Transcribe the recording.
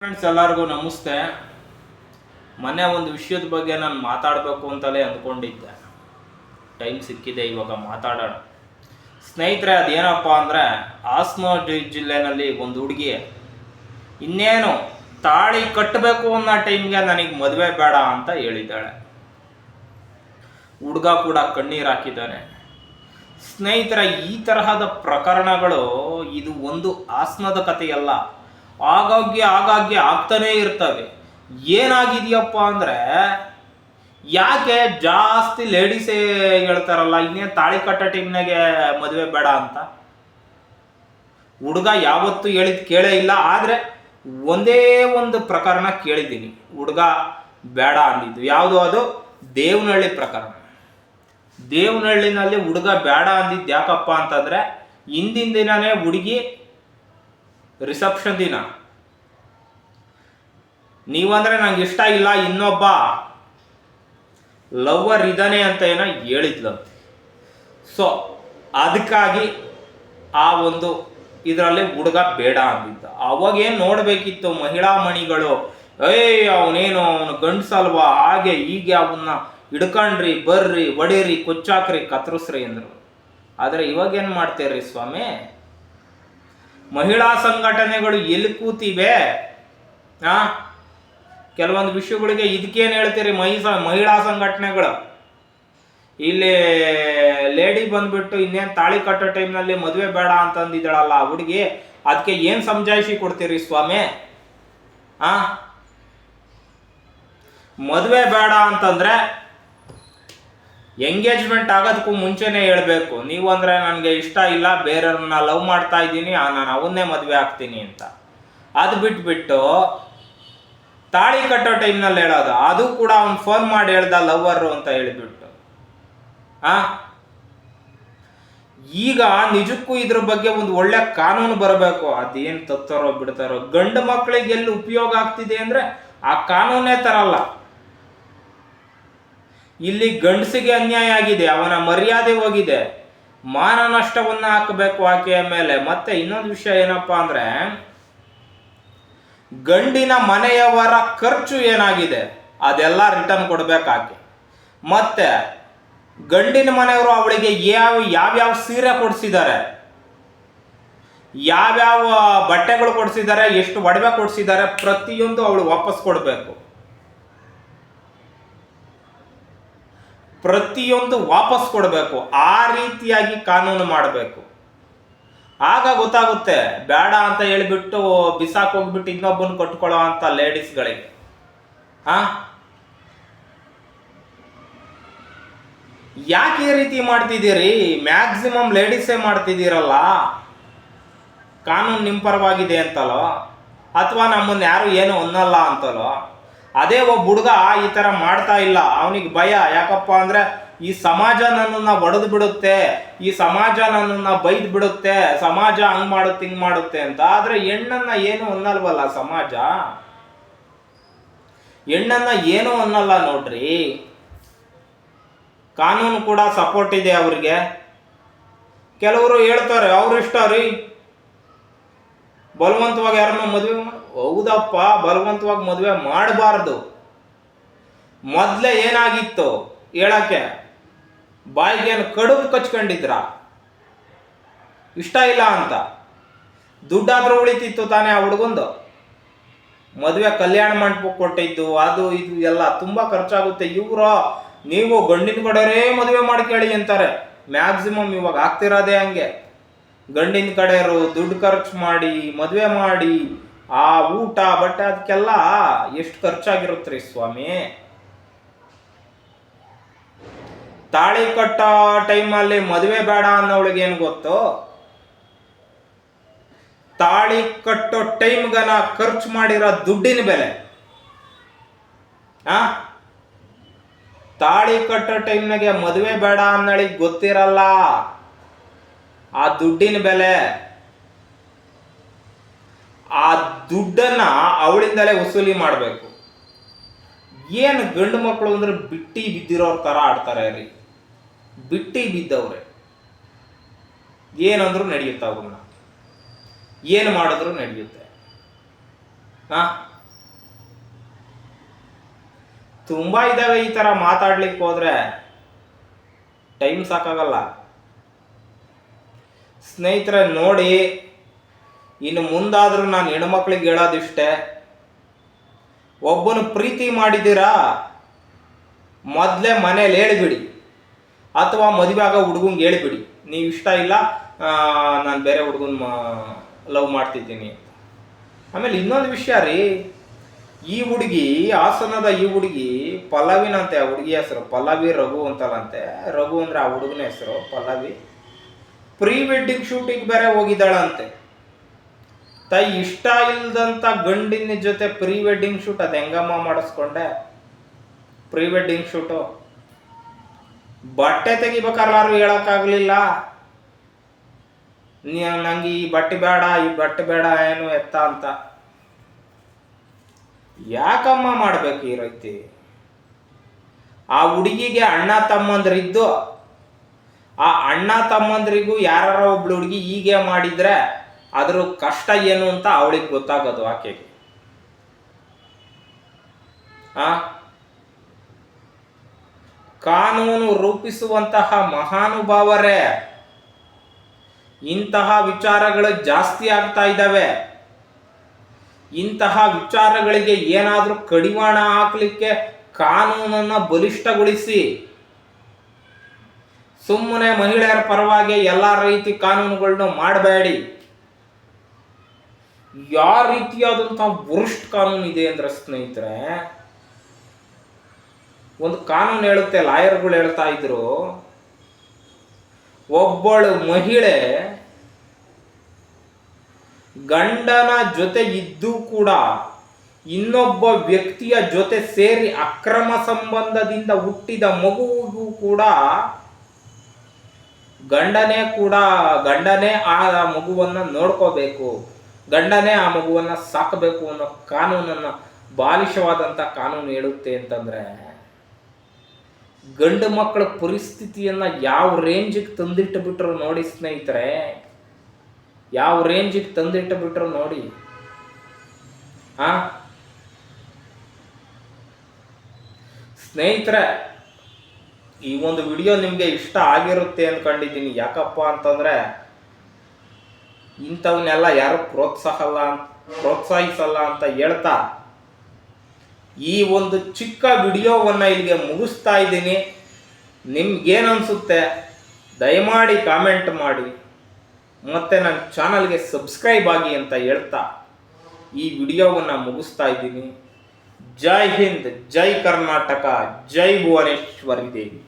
Friends ಎಲ್ಲರಿಗೂ ನಮಸ್ತೆ. ಮೊನ್ನೆ ಒಂದು ವಿಷಯದ ಬಗ್ಗೆ ನಾನು ಮಾತಾಡಬೇಕು ಅಂತಲೇ ಅಂದ್ಕೊಂಡಿದ್ದೆ. ಟೈಮ್ ಸಿಕ್ಕಿದೆ ಇವಾಗ ಮಾತಾಡೋಣ. ಸ್ನೇಹಿತರೆ, ಅದೇನಪ್ಪ ಅಂದರೆ, ಹಾಸನ ಜಿಲ್ಲೆನಲ್ಲಿ ಒಂದು ಹುಡುಗಿ. ಇನ್ನೇನು ತಾಳಿ ಕಟ್ಟಬೇಕು ಅನ್ನೋ ಟೈಮ್ಗೆ ನನಗೆ ಮದುವೆ ಬೇಡ ಅಂತ ಹೇಳಿದ್ದಾಳೆ. ಹುಡುಗ ಕೂಡ ಕಣ್ಣೀರು ಹಾಕಿದ್ದಾನೆ. ಸ್ನೇಹಿತರ, ಈ ತರಹದ ಪ್ರಕರಣಗಳು ಇದು ಒಂದು ಆಸನದ ಕಥೆಯಲ್ಲ. ಆಗಾಗ್ಗೆ ಆಗಾಗ್ಗೆ ಆಗ್ತಾನೇ ಇರ್ತವೆ. ಏನಾಗಿದೆಯಪ್ಪ ಅಂದರೆ, ಯಾಕೆ ಜಾಸ್ತಿ ಲೇಡೀಸೇ ಹೇಳ್ತಾರಲ್ಲ ಇನ್ನೇನು ತಾಳಿ ಕಟ್ಟ ಟೈಮ್ನಾಗೆ ಮದುವೆ ಬೇಡ ಅಂತ? ಹುಡುಗ ಯಾವತ್ತೂ ಹೇಳಿದ್ ಕೇಳೇ ಇಲ್ಲ, ಆದರೆ ಒಂದೇ ಒಂದು ಪ್ರಕರಣ ಕೇಳಿದ್ದೀನಿ. ಹುಡುಗ ಬೇಡ ಅಂದಿದ್ದು. ಯಾವುದು ಅದು? ದೇವನಹಳ್ಳಿ ಪ್ರಕರಣ. ದೇವನಹಳ್ಳಿನಲ್ಲಿ ಹುಡುಗ ಬೇಡ ಅಂದಿದ್ದು ಯಾಕಪ್ಪ ಅಂತಂದ್ರೆ, ಹಿಂದಿನ ದಿನನೇ ಹುಡುಗಿ ರಿಸೆಪ್ಷನ್ ದಿನ. ನೀವಂದ್ರೆ ನಂಗೆ ಇಷ್ಟ ಇಲ್ಲ, ಇನ್ನೊಬ್ಬ ಲವ್ವರ್ ಇದ್ದಾನೆ ಅಂತ ಏನೋ ಹೇಳಿದ್ಲಂತೆ ಸೊ ಅದಕ್ಕಾಗಿ ಆ ಒಂದು ಇದರಲ್ಲಿ ಹುಡುಗ ಬೇಡ ಅಂದಿದ್ದ. ಅವಾಗೇನು ನೋಡಬೇಕಿತ್ತು ಮಹಿಳಾ ಮಣಿಗಳು? ಏಯ್, ಅವನೇನು, ಅವನು ಗಂಡಸಲ್ವಾ ಹಾಗೆ ಹೀಗೆ ಅವನ್ನ ಹಿಡ್ಕಂಡ್ರಿ, ಬರ್ರಿ ಒಡೀರಿ ಕೊಚ್ಚಾಕ್ರಿ ಕತ್ರಿಸ್ರಿ ಅಂದರು. ಆದರೆ ಇವಾಗ ಏನು ಮಾಡ್ತೀರಿ ಸ್ವಾಮಿ? ಮಹಿಳಾ ಸಂಘಟನೆಗಳು ಎಲ್ಲಿ ಕೂತಿವೆ? ಆ? ಕೆಲವೊಂದು ವಿಷಯಗಳಿಗೆ ಇದಕ್ಕೇನು ಹೇಳ್ತೀರಿ? ಮಹಿಸ ಮಹಿಳಾ ಸಂಘಟನೆಗಳು. ಇಲ್ಲಿ ಲೇಡಿ ಬಂದ್ಬಿಟ್ಟು ಇನ್ನೇನು ತಾಳಿ ಕಟ್ಟೋ ಟೈಮ್ನಲ್ಲಿ ಮದುವೆ ಬೇಡ ಅಂತಂದಿದ್ದಾಳಲ್ಲ ಹುಡುಗಿ ಅದಕ್ಕೆ ಏನು ಸಮಜಾಯಿಷಿ ಕೊಡ್ತೀರಿ ಸ್ವಾಮಿ? ಆ? ಮದುವೆ ಬೇಡ ಅಂತಂದ್ರೆ ಎಂಗೇಜ್ಮೆಂಟ್ ಆಗೋದಕ್ಕೂ ಮುಂಚೆನೇ ಹೇಳಬೇಕು. ನೀವು ಅಂದರೆ ನನಗೆ ಇಷ್ಟ ಇಲ್ಲ, ಬೇರೆಯವ್ರನ್ನ ಲವ್ ಮಾಡ್ತಾ ಇದ್ದೀನಿ ನಾನು ಅವನ್ನೇ ಮದುವೆ ಆಗ್ತೀನಿ ಅಂತ. ಅದು ಬಿಟ್ಬಿಟ್ಟು ತಾಳಿ ಕಟ್ಟೋ ಟೈಮ್ನಲ್ಲಿ ಹೇಳೋದು. ಅದು ಕೂಡ ಅವ್ನು ಫೋನ್ ಮಾಡಿ ಹೇಳ್ದ ಲವ್ವರು ಅಂತ ಹೇಳಿಬಿಟ್ಟು. ಆ? ಈಗ ನಿಜಕ್ಕೂ ಇದ್ರ ಬಗ್ಗೆ ಒಂದು ಒಳ್ಳೆ ಕಾನೂನು ಬರಬೇಕು. ಅದೇನು ತತ್ತಾರೋ ಬಿಡ್ತಾರೋ. ಗಂಡು ಮಕ್ಕಳಿಗೆ ಎಲ್ಲಿ ಉಪಯೋಗ ಆಗ್ತಿದೆ ಅಂದ್ರೆ ಆ ಕಾನೂನೇ ತರಲ್ಲ ಇಲ್ಲಿ ಗಂಡಸಿಗೆ ಅನ್ಯಾಯ ಆಗಿದೆ. ಅವನ ಮರ್ಯಾದೆ ಹೋಗಿದೆ. ಮಾನ ನಷ್ಟವನ್ನ ಹಾಕಬೇಕು ಆಕೆಯ ಮೇಲೆ. ಮತ್ತೆ ಇನ್ನೊಂದು ವಿಷಯ ಏನಪ್ಪಾ ಅಂದ್ರೆ ಗಂಡಿನ ಮನೆಯವರ ಖರ್ಚು ಏನಾಗಿದೆ? ಅದೆಲ್ಲ ರಿಟರ್ನ್ ಕೊಡಬೇಕಾಗಿ ಮತ್ತೆ, ಗಂಡಿನ ಮನೆಯವರು ಅವಳಿಗೆ ಯಾವ, ಯಾವ್ಯಾವ ಸೀರೆ ಕೊಡಿಸಿದ್ದಾರೆ? ಯಾವ್ಯಾವ ಬಟ್ಟೆಗಳು ಕೊಡಿಸಿದ್ದಾರೆ? ಎಷ್ಟು ಒಡವೆ ಕೊಡಿಸಿದ್ದಾರೆ? ಪ್ರತಿಯೊಂದು ಅವಳು ವಾಪಸ್ ಕೊಡಬೇಕು. ಪ್ರತಿಯೊಂದು ವಾಪಸ್ ಕೊಡಬೇಕು. ಆ ರೀತಿಯಾಗಿ ಕಾನೂನು ಮಾಡಬೇಕು. ಆಗ ಗೊತ್ತಾಗುತ್ತೆ, ಬೇಡ ಅಂತ ಹೇಳಿಬಿಟ್ಟು ಬಿಸಾಕ್ ಹೋಗ್ಬಿಟ್ಟು ಇನ್ನೊಬ್ಬನ ಕೊಟ್ಕೊಳ್ಳೋ ಅಂತ ಲೇಡೀಸ್ಗಳಿಗೆ. ಆ ಯಾಕೆ ಈ ರೀತಿ ಮಾಡ್ತಿದ್ದೀರಿ? ಮ್ಯಾಕ್ಸಿಮಮ್ ಲೇಡೀಸೇ ಮಾಡ್ತಿದ್ದೀರಲ್ಲ. ಕಾನೂನು ನಿಮ್ಮ ಪರವಾಗಿದೆ ಅಂತಲೋ, ಅಥವಾ ನಮ್ಮನ್ನ ಯಾರು ಏನು ಅನ್ನಲ್ಲ ಅಂತಲೋ, ಅದೇ ಒಬ್ಬ ಹುಡುಗ ಈ ಥರ ಮಾಡ್ತಾ ಇಲ್ಲ, ಅವನಿಗೆ ಭಯ, ಯಾಕಪ್ಪ ಅಂದ್ರೆ ಈ ಸಮಾಜ ನನ್ನನ್ನ ಒಡೆದು ಬಿಡುತ್ತೆ, ಈ ಸಮಾಜ ನನ್ನನ್ನ ಬೈದ್ ಬಿಡುತ್ತೆ, ಸಮಾಜ ಹಂಗ್ ಮಾಡುತ್ತೆ, ಹಿಂಗ್ ಮಾಡುತ್ತೆ ಅಂತ. ಆದ್ರೆ ಹೆಣ್ಣನ್ನ ಏನು ಅನ್ನಲ್ವಲ್ಲ ಸಮಾಜ? ಹೆಣ್ಣನ್ನ ಏನು ಅನ್ನಲ್ಲ ನೋಡ್ರಿ. ಕಾನೂನು ಕೂಡ ಸಪೋರ್ಟ್ ಇದೆ ಅವ್ರಿಗೆ. ಕೆಲವರು ಹೇಳ್ತಾರೆ, ಅವ್ರ ಇಷ್ಟ ರೀ. ಬಲವಂತವಾಗಿ ಯಾರನ್ನ ಮದುವೆ ಹೌದಪ್ಪ, ಬಲವಂತವಾಗಿ ಮದುವೆ ಮಾಡಬಾರ್ದು. ಮೊದಲೇ ಏನಾಗಿತ್ತು ಹೇಳಕ್ಕೆ? ಬಾಯಿಗೇನು ಕಡುಬು ಕಚ್ಕೊಂಡಿದ್ರ ಇಷ್ಟ ಇಲ್ಲ ಅಂತ. ದುಡ್ಡಾದ್ರೂ ಉಳಿತಿತ್ತು ತಾನೇ ಆ ಹುಡುಗಂದು. ಮದುವೆ ಕಲ್ಯಾಣ ಮಂಟಪ ಕೊಟ್ಟಿದ್ದು, ಅದು, ಇದು, ಎಲ್ಲ ತುಂಬ ಖರ್ಚಾಗುತ್ತೆ. ಇವರು, ನೀವು ಗಂಡಿನ ಕಡೆಯವರೇ ಮದುವೆ ಮಾಡ್ಕೊಳ್ಳಿ ಅಂತಾರೆ. ಮ್ಯಾಕ್ಸಿಮಮ್ ಇವಾಗ ಆಗ್ತಿರೋದೇ ಹಂಗೆ. ಗಂಡಿನ ಕಡೆಯವರು ದುಡ್ಡು ಖರ್ಚು ಮಾಡಿ, ಮದುವೆ ಮಾಡಿ, ಆ ಊಟ, ಬಟ್ಟೆ, ಅದಕ್ಕೆಲ್ಲ ಎಷ್ಟು ಖರ್ಚಾಗಿರುತ್ತೆ ಸ್ವಾಮಿ? ತಾಳಿ ಕಟ್ಟೋ ಟೈಮಲ್ಲಿ ಮದುವೆ ಬೇಡ ಅನ್ನೋಳಿಗೆ ಏನು ಗೊತ್ತು? ತಾಳಿ ಕಟ್ಟೋ ಟೈಮ್ಗನ ಖರ್ಚು ಮಾಡಿರೋ ದುಡ್ಡಿನ ಬೆಲೆ. ಆ? ತಾಳಿ ಕಟ್ಟೋ ಟೈಮ್ನಾಗೆ ಮದುವೆ ಬೇಡ ಅನ್ನಳಿಗೆ ಗೊತ್ತಿರಲ್ಲ. ಆ ದುಡ್ಡಿನ ಬೆಲೆ. ಆ ದುಡ್ಡನ್ನ ಅವಳಿಂದಲೇ ವಸೂಲಿ ಮಾಡಬೇಕು. ಏನು ಗಂಡು ಮಕ್ಕಳು ಅಂದ್ರೆ ಬಿಟ್ಟಿ ಬಿದ್ದಿರೋರ ಥರ ಆಡ್ತಾರೆ ರೀ. ಬಿಟ್ಟಿ ಬಿದ್ದವ್ರೆ. ಏನಂದ್ರೂ ನಡೆಯುತ್ತೆ ಅವನ್ನ ಏನು ಮಾಡಿದ್ರು ನಡೆಯುತ್ತೆ. ಹಾ? ತುಂಬ ಇದ್ದಾವೆ ಈ ಥರ ಮಾತಾಡ್ಲಿಕ್ಕೆ ಹೋದ್ರೆ. ಟೈಮ್ ಸಾಕಾಗಲ್ಲ. ಸ್ನೇಹಿತರ, ನೋಡಿ. ಇನ್ನು ಮುಂದಾದರೂ ನಾನು ಹೆಣ್ಮಕ್ಳಿಗೆ ಹೇಳೋದಿಷ್ಟೇ. ಒಬ್ಬನು ಪ್ರೀತಿ ಮಾಡಿದ್ದೀರಾ? ಮೊದಲೇ ಮನೇಲಿ ಹೇಳಿಬಿಡಿ. ಅಥವಾ ಮದುವೆ ಆಗೋ ಹುಡುಗಂಗೆ ಹೇಳಿಬಿಡಿ. ನೀವು ಇಷ್ಟ ಇಲ್ಲ ನಾನು ಬೇರೆ ಹುಡುಗನ ಲವ್ ಮಾಡ್ತಿದ್ದೀನಿ ಆಮೇಲೆ ಇನ್ನೊಂದು ವಿಷಯ ರೀ, ಈ ಹುಡುಗಿ, ಹಾಸನದ ಈ ಹುಡುಗಿ ಪಲ್ಲವಿನಂತೆ ಆ ಹುಡುಗಿ ಹೆಸರು ಪಲ್ಲವಿ ರಘು ಅಂತಲ್ಲಂತೆ ರಘು ಅಂದರೆ ಆ ಹುಡುಗನ ಹೆಸರು ಪಲ್ಲವಿ. ಪ್ರೀ ವೆಡ್ಡಿಂಗ್ ಶೂಟಿಂಗ್ ಬೇರೆ ಹೋಗಿದ್ದಾಳಂತೆ. ತಾಯಿ ಇಷ್ಟ ಇಲ್ಲದಂಥ ಗಂಡಿನ ಜೊತೆ ಪ್ರೀ ವೆಡ್ಡಿಂಗ್ ಶೂಟ್ ಅದು ಹೆಂಗಮ್ಮ ಮಾಡಿಸ್ಕೊಂಡೆ? Pre wedding shoot. ಬಟ್ಟೆ ತೆಗಿಬೇಕಾದ್ರೂ ಹೇಳಕ್ಕಾಗ್ಲಿಲ್ಲ. ನೀ ನಂಗೆ ಈ ಬಟ್ಟೆ ಬೇಡ, ಈ ಬಟ್ಟೆ ಬೇಡ, ಏನು ಎತ್ತ ಅಂತ. ಯಾಕಮ್ಮ ಮಾಡ್ಬೇಕು ಈ ರೀತಿ? ಆ ಹುಡುಗಿಗೆ ಅಣ್ಣ ತಮ್ಮಂದ್ರಿದ್ದು, ಆ ಅಣ್ಣ ತಮ್ಮಂದ್ರಿಗೂ ಯಾರ ಒಬ್ಳು ಹುಡುಗಿ ಹೀಗೆ ಮಾಡಿದ್ರೆ ಅದ್ರ ಕಷ್ಟ ಏನು ಅಂತ ಅವಳಿಗೆ ಗೊತ್ತಾಗೋದು ಆಕೆಗೆ. ಆ? ಕಾನೂನು ರೂಪಿಸುವಂತಹ ಮಹಾನುಭಾವರೇ, ಇಂತಹ ವಿಚಾರಗಳು ಜಾಸ್ತಿ ಆಗ್ತಾ ಇದ್ದಾವೆ. ಇಂತಹ ವಿಚಾರಗಳಿಗೆ ಏನಾದರೂ ಕಡಿವಾಣ ಹಾಕಲಿಕ್ಕೆ ಕಾನೂನನ್ನು ಬಲಿಷ್ಠಗೊಳಿಸಿ. ಸುಮ್ಮನೆ ಮಹಿಳೆಯರ ಪರವಾಗಿ ಎಲ್ಲ ರೀತಿ ಕಾನೂನುಗಳನ್ನ ಮಾಡಬೇಡಿ. ಯಾವ ರೀತಿಯಾದಂತಹ ವರಿಷ್ಠ ಕಾನೂನು ಇದೆ ಅಂದ್ರೆ ಸ್ನೇಹಿತರೆ ಒಂದು ಕಾನೂನು ಹೇಳುತ್ತೆ, ಲಾಯರ್ಗಳು ಹೇಳ್ತಾ ಇದ್ರು, ಒಬ್ಬಳು ಮಹಿಳೆ ಗಂಡನ ಜೊತೆ ಇದ್ದು ಕೂಡ ಇನ್ನೊಬ್ಬ ವ್ಯಕ್ತಿಯ ಜೊತೆ ಸೇರಿ ಅಕ್ರಮ ಸಂಬಂಧದಿಂದ ಹುಟ್ಟಿದ ಮಗುವಿಗೂ ಕೂಡ ಗಂಡನೇ ಕೂಡ, ಗಂಡನೇ ಆ ಮಗುವನ್ನ ನೋಡ್ಕೋಬೇಕು, ಗಂಡನೇ ಆ ಮಗುವನ್ನ ಸಾಕಬೇಕು ಅನ್ನೋ ಕಾನೂನನ್ನ ಬಾಲಿಶವಾದಂಥ ಕಾನೂನು ಹೇಳುತ್ತೆ ಅಂತಂದ್ರೆ ಗಂಡು ಮಕ್ಕಳ ಪರಿಸ್ಥಿತಿಯನ್ನ ಯಾವ ರೇಂಜಿಗೆ ತಂದಿಟ್ಟು ಬಿಟ್ರು ನೋಡಿ ಸ್ನೇಹಿತರೆ, ಯಾವ ರೇಂಜಿಗೆ ತಂದಿಟ್ಟು ಬಿಟ್ರು ನೋಡಿ. ಆ? ಸ್ನೇಹಿತರೆ, ಈ ಒಂದು ವಿಡಿಯೋ ನಿಮಗೆ ಇಷ್ಟ ಆಗಿರುತ್ತೆ ಅಂದ್ಕೊಂಡಿದ್ದೀನಿ ಯಾಕಪ್ಪ ಅಂತಂದ್ರೆ, ಇಂಥವನ್ನೆಲ್ಲ ಯಾರು ಪ್ರೋತ್ಸಾಹಲ್ಲ ಪ್ರೋತ್ಸಾಹಿಸಲ್ಲ ಅಂತ ಹೇಳ್ತಾ ಈ ಒಂದು ಚಿಕ್ಕ ವಿಡಿಯೋವನ್ನು ಇಲ್ಲಿಗೆ ಮುಗಿಸ್ತಾ ಇದ್ದೀನಿ. ನಿಮ್ಗೇನು ಅನಿಸುತ್ತೆ ದಯಮಾಡಿ ಕಾಮೆಂಟ್ ಮಾಡಿ. ಮತ್ತು ನನ್ನ ಚಾನಲ್ಗೆ ಸಬ್ಸ್ಕ್ರೈಬ್ ಆಗಿ ಅಂತ ಹೇಳ್ತಾ ಈ ವಿಡಿಯೋವನ್ನು ಮುಗಿಸ್ತಾ ಇದ್ದೀನಿ. ಜೈ ಹಿಂದ್, ಜೈ ಕರ್ನಾಟಕ, ಜೈ ಭುವನೇಶ್ವರಿ ದೇವಿ.